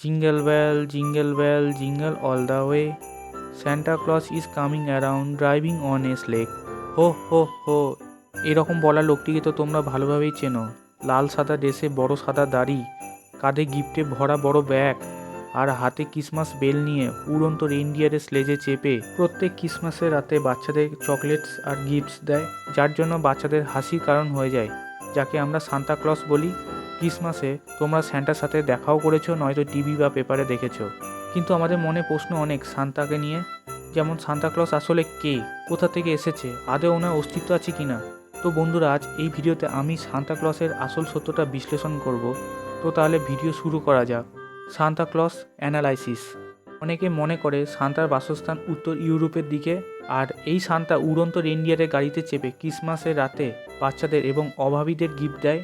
Jingle bell, jingle bell, jingle all the way. Santa Claus is coming around driving on a sleigh. হো ho হো এরকম বলা লোকটিকে তো তোমরা ভালোভাবেই চেনো লাল সাদা ড্রেসে বড় সাদা দাড়ি কাঁধে গিফটে ভরা বড় ব্যাগ আর হাতে ক্রিসমাস বেল নিয়ে উড়ন্ত রেইনডিয়ারের স্লেজে চেপে প্রত্যেক ক্রিসমাসের রাতে বাচ্চাদের চকলেটস আর গিফটস দেয় যার জন্য বাচ্চাদের হাসির কারণ হয়ে যায় যাকে আমরা সান্তা ক্লস বলি ক্রিসমাসে তোমরা স্যান্টার সাথে দেখাও করেছ, নয়তো টিভি বা পেপারে দেখেছ। কিন্তু আমাদের মনে প্রশ্ন অনেক সান্তাকে নিয়ে, যেমন সান্তা ক্লস আসলে কে, কোথা থেকে এসেছে, আদৌ ওনার অস্তিত্ব আছে কি না তো বন্ধুরা, আজ এই ভিডিওতে আমি সান্তা ক্লসের আসল সত্যটা বিশ্লেষণ করব। তো তাহলে ভিডিও শুরু করা যাক। Santa Claus analysis. অনেকে মনে করে সান্তার বাসস্থান উত্তর ইউরোপের দিকে, আর এই সান্তা উড়ন্ত রেন্ডিয়ারের গাড়িতে চেপে ক্রিসমাসের রাতে বাচ্চাদের এবং অভাবীদের গিফট দেয়।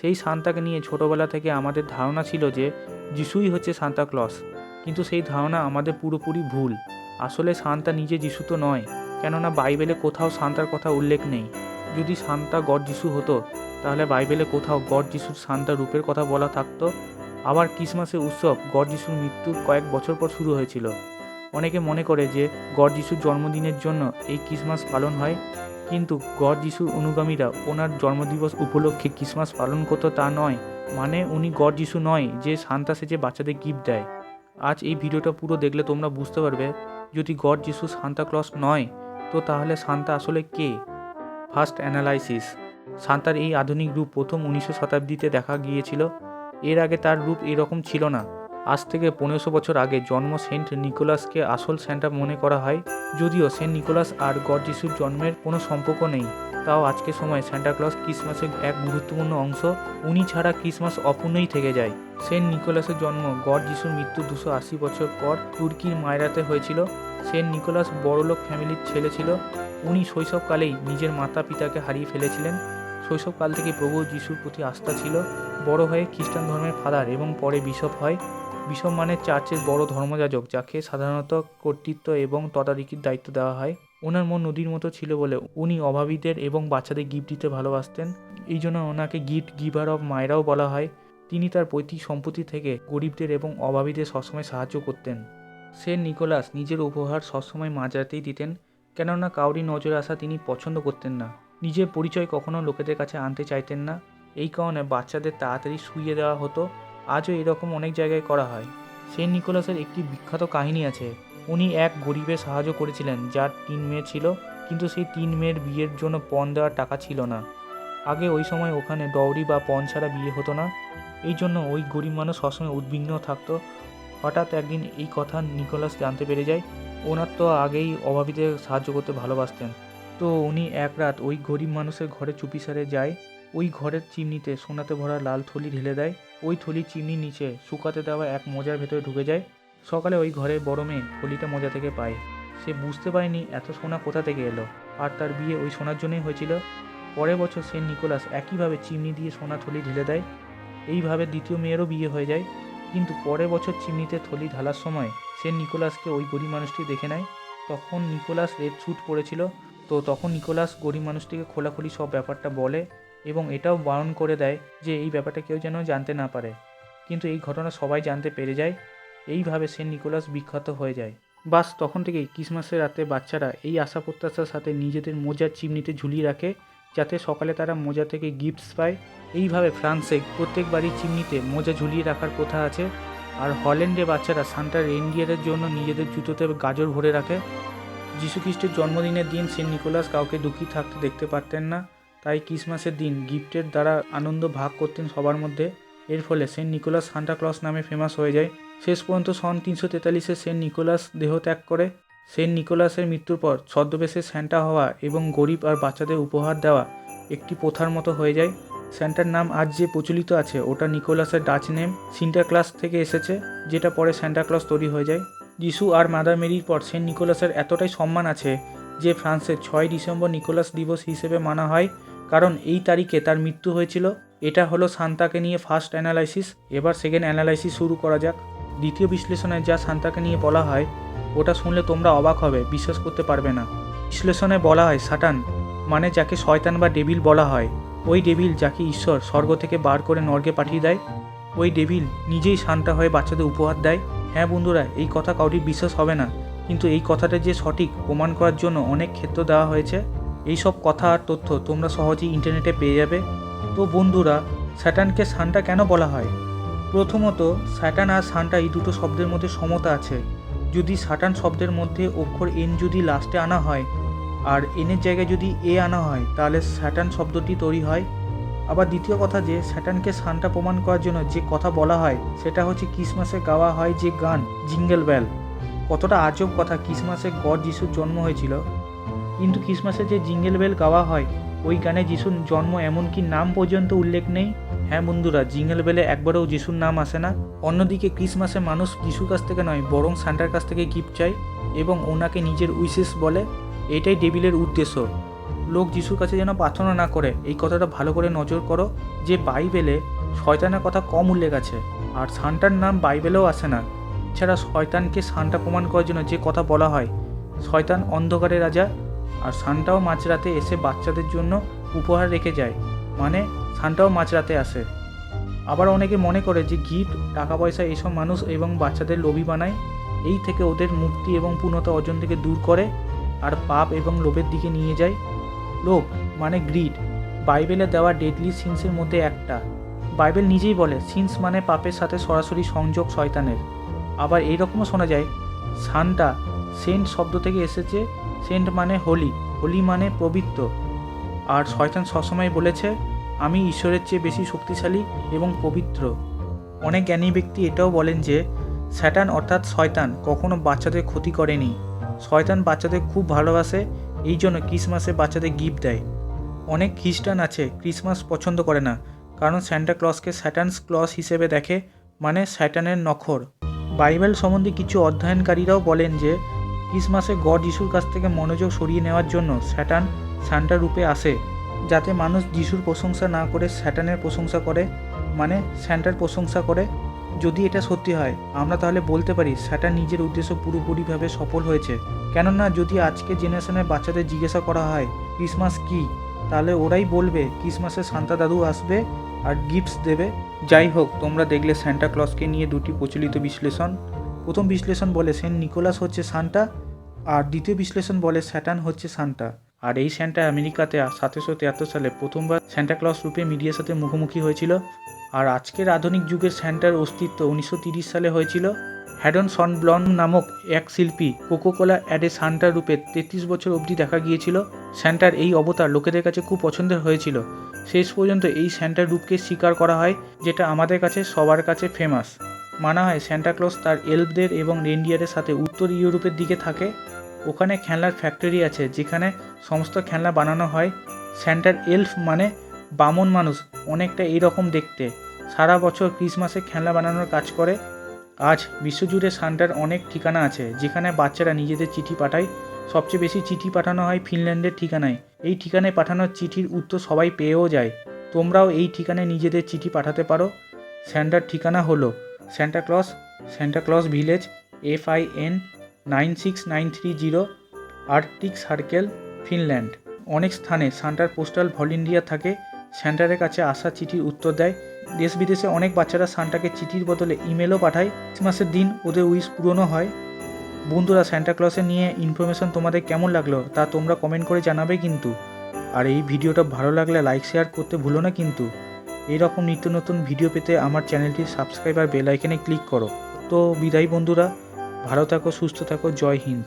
সেই সান্তাকে নিয়ে ছোটোবেলা থেকে আমাদের ধারণা ছিল যে যিশুই হচ্ছে সান্তা ক্লস। কিন্তু সেই ধারণা আমাদের পুরোপুরি ভুল। আসলে সান্তা নিজে যিশু তো নয়, কেননা বাইবেলে কোথাও সান্তার কথা উল্লেখ নেই। যদি সান্তা গড যিশু হতো, তাহলে বাইবেলে কোথাও গড যিশুর সান্তা রূপের কথা বলা থাকতো। আবার ক্রিসমাসের উৎসব গড যিশুর মৃত্যুর কয়েক বছর পর শুরু হয়েছিল। অনেকে মনে করে যে গড যিশুর জন্মদিনের জন্য এই ক্রিসমাস পালন হয়। কিন্তু গড যিশুর অনুগামীরা ওনার জন্মদিবস উপলক্ষে ক্রিসমাস পালন করতো তা নয়। মানে উনি গড যিশু নয়, যে সান্তা সেজে বাচ্চাদের গিফট দেয়। আজ এই ভিডিওটা পুরো দেখলে তোমরা বুঝতে পারবে, যদি গড যিশু সান্তা ক্লস নয়, তো তাহলে সান্তা আসলে কে? ফার্স্ট অ্যানালাইসিস সান্তার এই আধুনিক রূপ প্রথম উনিশশো শতাব্দীতে দেখা গিয়েছিল। এর আগে তার রূপ এরকম ছিল না। আজ থেকে পনেরোশো বছর আগে জন্ম সেন্ট নিকোলাসকে আসল সেন্টা মনে করা হয়। যদিও সেন্ট নিকোলাস আর গড যিশুর জন্মের কোনো সম্পর্ক নেই, তাও আজকের সময় সান্টা ক্লস ক্রিসমাসের এক গুরুত্বপূর্ণ অংশ। উনি ছাড়া ক্রিসমাস অপূর্ণই থেকে যায়। সেন্ট নিকোলাসের জন্ম গড যিশুর মৃত্যু দুশো আশি বছর পর তুর্কির মায়রাতে হয়েছিল। সেন্ট নিকোলাস বড়লোক ফ্যামিলির ছেলে ছিল। উনি শৈশবকালেই নিজের মাতা পিতাকে হারিয়ে ফেলেছিলেন। শৈশবকাল থেকে প্রভু যিশুর প্রতি আস্থা ছিল। বড় হয়ে খ্রিস্টান ধর্মের ফাদার এবং পরে বিশপ হয়। বিশপ মানে চার্চের বড় ধর্মযাজক, যাকে সাধারণত কর্তৃত্ব এবং তদারকির দায়িত্ব দেওয়া হয়, ওনার মন নদীর মতো ছিল বলে উনি অভাবীদের এবং বাচ্চাদের গিফট দিতে ভালোবাসতেন। এই জন্য ওনাকে গিফট গিভার অফ মায়েরাও বলা হয়। তিনি তার পৈতৃক সম্পত্তি থেকে গরিবদের এবং অভাবীদের সবসময় সাহায্য করতেন। সেন্ট নিকোলাস নিজের উপহার সবসময় মাঝরাতেই দিতেন, কেননা কাউরি নজরে আসা তিনি পছন্দ করতেন না। নিজের পরিচয় কখনো লোকেদের কাছে আনতে চাইতেন না। এই কারণে বাচ্চাদের তাড়াতাড়ি শুইয়ে দেওয়া হতো আজও এরকম অনেক জায়গায় করা হয়। সেন্ট নিকোলাসের একটি বিখ্যাত কাহিনী আছে। উনি এক গরিবের সাহায্য করেছিলেন, যার তিন মেয়ে ছিল, কিন্তু সেই তিন মেয়ের বিয়ের জন্য পণ দেওয়ার টাকা ছিল না। আগে ওই সময় ওখানে ডউরি বা পণ ছাড়া বিয়ে হতো না। এই জন্য ওই গরিব মানুষ সবসময় উদ্বিগ্ন থাকতো। হঠাৎ একদিন এই কথা নিকোলাস জানতে পেরে যায়, ওনার তো আগেই অভাবীদের সাহায্য করতে ভালোবাসতেন। তো উনি এক রাত ওই গরিব মানুষের ঘরে চুপিসারে যায়, ওই ঘরের চিমনিতে সোনাতে ভরা লাল থলি ঢেলে দেয় ওই থলি চিমনির নিচে শুকাতে দেওয়া এক মোজার ভেতরে ঢুকে যায়। সকালে ওই ঘরের বড় মেয়ে থলিটা মোজা থেকে পায়। সে বুঝতে পারেনি এত সোনা কোথা থেকে এলো। আর তার বিয়ে ওই সোনার জন্যই হয়েছিল। পরের বছর সেন্ট নিকোলাস একইভাবে চিমনি দিয়ে সোনা থলি ঢেলে দেয়। এইভাবে দ্বিতীয় মেয়েরও বিয়ে হয়ে যায়। কিন্তু পরের বছর চিমনিতে থলি ঢালার সময় সেন্ট নিকোলাসকে ওই গরিব মানুষটি দেখে নেয়। তখন নিকোলাস রেড স্যুট পরেছিল। তো তখন নিকোলাস গরিব মানুষটিকে খোলাখুলি সব ব্যাপারটা বলে। এবং এটাও বারণ করে দেয় যে এই ব্যাপারটা কেউ যেন জানতে না পারে। কিন্তু এই ঘটনা সবাই জানতে পেরে যায়, এইভাবে সেন্ট নিকোলাস বিখ্যাত হয়ে যায়। বাস তখন থেকেই ক্রিসমাসের রাতে বাচ্চারা এই আশা প্রত্যাশার সাথে নিজেদের মোজার চিমনিতে ঝুলিয়ে রাখে, যাতে সকালে তারা মোজা থেকে গিফটস পায়। এইভাবে ফ্রান্সে প্রত্যেক বাড়ির চিমনিতে মোজা ঝুলিয়ে রাখার প্রথা আছে, আর হল্যান্ডে বাচ্চারা সান্টা রেনডিয়ারের জন্য নিজেদের জুতোতে গাজর ভরে রাখে। যীশুখ্রিস্টের জন্মদিনের দিন সেন্ট নিকোলাস কাউকে দুঃখী থাকতে দেখতে পারতেন না। তাই ক্রিসমাসের দিন গিফটের দ্বারা আনন্দ ভাগ করতেন সবার মধ্যে। এর ফলে সেন্ট নিকোলাস সান্টা ক্লস নামে ফেমাস হয়ে যায়। শেষ পর্যন্ত সন তিনশো তেতাল্লিশে সেন্ট নিকোলাস দেহ ত্যাগ করে। সেন্ট নিকোলাসের মৃত্যুর পর ছদ্মবেশে স্যান্টা হওয়া এবং গরিব আর বাচ্চাদের উপহার দেওয়া একটি প্রথার মতো হয়ে যায়। স্যান্টার নাম আজ যে প্রচলিত আছে, ওটা নিকোলাসের ডাচ নেম সিন্টার ক্লাস থেকে এসেছে, যেটা পরে স্যান্টা ক্লস তৈরি হয়ে যায়। যিশু আর মাদার মেরির পর সেন্ট নিকোলাসের এতটাই সম্মান আছে যে ফ্রান্সের ছয় ডিসেম্বর নিকোলাস দিবস হিসেবে মানা হয়, কারণ এই তারিখে তার মৃত্যু হয়েছিল। এটা হলো সান্তাকে নিয়ে ফার্স্ট অ্যানালাইসিস এবার সেকেন্ড অ্যানালাইসিস শুরু করা যাক। দ্বিতীয় বিশ্লেষণে যা সান্তাকে নিয়ে বলা হয়, ওটা শুনলে তোমরা অবাক হবে, বিশ্বাস করতে পারবে না। বিশ্লেষণে বলা হয়, সাটান মানে যাকে শয়তান বা ডেবিল বলা হয়। ওই ডেবিল যাকে ঈশ্বর স্বর্গ থেকে বার করে নর্গে পাঠিয়ে দেয়। ওই ডেভিল নিজেই শান্তা হয়ে বাচ্চাদের উপহার দেয়। হ্যাঁ বন্ধুরা, এই কথা কাউরি বিশ্বাস হবে না। কিন্তু এই কথাটা যে সঠিক প্রমাণ করার জন্য অনেক ক্ষেত্র দেওয়া হয়েছে এই সব কথা আর তথ্য তোমরা সহজেই ইন্টারনেটে পেয়ে যাবে। তো বন্ধুরা, স্যাটানকে সান্টা কেন বলা হয়? প্রথমত, স্যাটান আর সান্টা এই দুটো শব্দের মধ্যে সমতা আছে। যদি সাটান শব্দের মধ্যে অক্ষর এন যদি লাস্টে আনা হয় আর এনের জায়গায় যদি এ আনা হয়, তাহলে স্যাটান শব্দটি তৈরি হয়। আবার দ্বিতীয় কথা যে, স্যাটানকে সান্টা প্রমাণ করার জন্য যে কথা বলা হয়, সেটা হচ্ছে ক্রিসমাসে গাওয়া হয় যে গান, জিঙ্গেল বেল। কতটা আজব কথা ক্রিসমাসে গড যিশুর জন্ম হয়েছিল। কিন্তু ক্রিসমাসে যে জিঙ্গেল বেল গাওয়া হয়, ওই গানে যিশুর জন্ম এমনকি নাম পর্যন্ত উল্লেখ নেই। হ্যাঁ বন্ধুরা, জিঙ্গেল বেলে একবারও যিশুর নাম আসে না। অন্যদিকে ক্রিসমাসে মানুষ যিশুর কাছ থেকে নয়, বরং সান্টার কাছ থেকে গিফট চায় এবং ওনাকে নিজের উইসেস বলে। এটাই ডেবিলের উদ্দেশ্য। লোক যিশুর কাছে যেন প্রার্থনা না করে, এই কথাটা ভালো করে নজর করো যে বাইবেলে শয়তানের কথা কম উল্লেখ আছে, আর সান্টার নাম বাইবেলেও আসে না। এছাড়া শয়তানকে সান্টা প্রমাণ করার জন্য যে কথা বলা হয়, শয়তান অন্ধকারে রাজা, আর সান্টাও মাঝরাতে এসে বাচ্চাদের জন্য উপহার রেখে যায় মানে সান্টাও মাঝরাতে আসে। আবার অনেকে মনে করে যে গিফট টাকা পয়সা এইসব মানুষ এবং বাচ্চাদের লোভী বানায়, এই থেকে ওদের মুক্তি এবং পূর্ণতা অর্জন থেকে দূর করে, আর পাপ এবং লোভের দিকে নিয়ে যায়। লোভ মানে গ্রিড বাইবেলে দেওয়া ডেডলি সিন্সের মধ্যে একটা। বাইবেল নিজেই বলে সিন্স মানে পাপের সাথে সরাসরি সংযোগ শয়তানের। আবার এইরকমও শোনা যায়, সান্টা সেন্ট শব্দ থেকে এসেছে, সেন্ট মানে হোলি হোলি মানে পবিত্র। আর শয়তান সবসময় বলেছে, আমি ঈশ্বরের চেয়ে বেশি শক্তিশালী এবং পবিত্র। অনেক জ্ঞানী ব্যক্তি এটাও বলেন যে স্যাটান অর্থাৎ শয়তান কখনো বাচ্চাদের ক্ষতি করেনি। শয়তান বাচ্চাদের খুব ভালোবাসে, এই জন্য ক্রিসমাসে বাচ্চাদের গিফট দেয়। অনেক খ্রিস্টান আছে, ক্রিসমাস পছন্দ করে না, কারণ স্যান্টা ক্লসকে স্যাটানস ক্লস হিসেবে দেখে মানে স্যাটানের নখর। বাইবেল সম্বন্ধে কিছু অধ্যয়নকারীরাও বলেন যে ক্রিসমাসে গড যিশুর কাছ থেকে মনোযোগ সরিয়ে নেওয়ার জন্য স্যাটান সান্টা রূপে আসে, যাতে মানুষ যিশুর প্রশংসা না করে স্যাটানের প্রশংসা করে মানে স্যান্টার প্রশংসা করে। যদি এটা সত্যি হয়, আমরা তাহলে বলতে পারি স্যাটান নিজের উদ্দেশ্য পুরোপুরিভাবে সফল হয়েছে। কেননা যদি আজকে জেনারেশনের বাচ্চাদের জিজ্ঞাসা করা হয় ক্রিসমাস কী? তাহলে ওরাই বলবে ক্রিসমাসে সান্তা দাদু আসবে আর গিফটস দেবে। যাই হোক, তোমরা দেখলে স্যান্টা ক্লসকে নিয়ে দুটি প্রচলিত বিশ্লেষণ। প্রথম বিশ্লেষণ বলে সেন্ট নিকোলাস হচ্ছে সান্টা আর দ্বিতীয় বিশ্লেষণ বলে স্যাটান হচ্ছে সান্টা আর এই স্যান্টা আমেরিকাতে সতেরোশো তিয়াত্তর সালে প্রথমবার স্যান্টা ক্লস রূপে মিডিয়ার সাথে মুখোমুখি হয়েছিল। আর আজকের আধুনিক যুগের স্যান্টার অস্তিত্ব উনিশশো সালে হয়েছিল। হ্যাডন সন ব্লন নামক এক শিল্পী কোকোকোলা অ্যাডে সান্টার রূপে তেত্রিশ বছর অবধি দেখা গিয়েছিল। স্যান্টার এই অবতার লোকেদের কাছে খুব পছন্দের হয়েছিল। শেষ পর্যন্ত এই স্যান্টার রূপকে স্বীকার করা হয়, যেটা আমাদের কাছে সবার কাছে ফেমাস মানা হয় স্যান্টা ক্লজ তার এলফদের এবং রেন্ডিয়ারের সাথে উত্তর ইউরোপের দিকে থাকে। ওখানে খেলনার ফ্যাক্টরি আছে, যেখানে সমস্ত খেলনা বানানো হয়। স্যান্টার এলফ মানে বামন মানুষ, অনেকটা এইরকম দেখতে। সারা বছর ক্রিসমাসে খেলনা বানানোর কাজ করে। আজ বিশ্বজুড়ে সান্টার অনেক ঠিকানা আছে, যেখানে বাচ্চারা নিজেদের চিঠি পাঠায়। সবচেয়ে বেশি চিঠি পাঠানো হয় ফিনল্যান্ডের ঠিকানায়। এই ঠিকানায় পাঠানোর চিঠির উত্তর সবাই পেয়েও যায়। তোমরাও এই ঠিকানায় নিজেদের চিঠি পাঠাতে পারো। স্যান্টার ঠিকানা হলো Santa Claus Santa Claus village F I N nine six nine three zero, Arctic Circle, Finland. অনেক স্থানে সান্টার পোস্টাল ভলেন্টিয়ার থাকে। স্যান্টারের কাছে আসা চিঠির উত্তর দেয়। দেশ বিদেশে অনেক বাচ্চারা সান্টাকে চিঠির বদলে ইমেলও পাঠায়। ক্রিসমাসের দিন ওদের উইশ পূরণও হয়। বন্ধুরা স্যান্টা ক্লসে নিয়ে ইনফরমেশন তোমাদের কেমন লাগল তা তোমরা কমেন্ট করে জানাবে কিন্তু। আর এই ভিডিওটা ভালো লাগলে লাইক শেয়ার করতে ভুলো না কিন্তু। এইরকম নিত্য নতুন ভিডিও পেতে আমার চ্যানেলটি সাবস্ক্রাইব আর বেল আইকনে ক্লিক করো। তো বিদায় বন্ধুরা, ভালো থাকো, সুস্থ থাকো, জয় হিন্দ।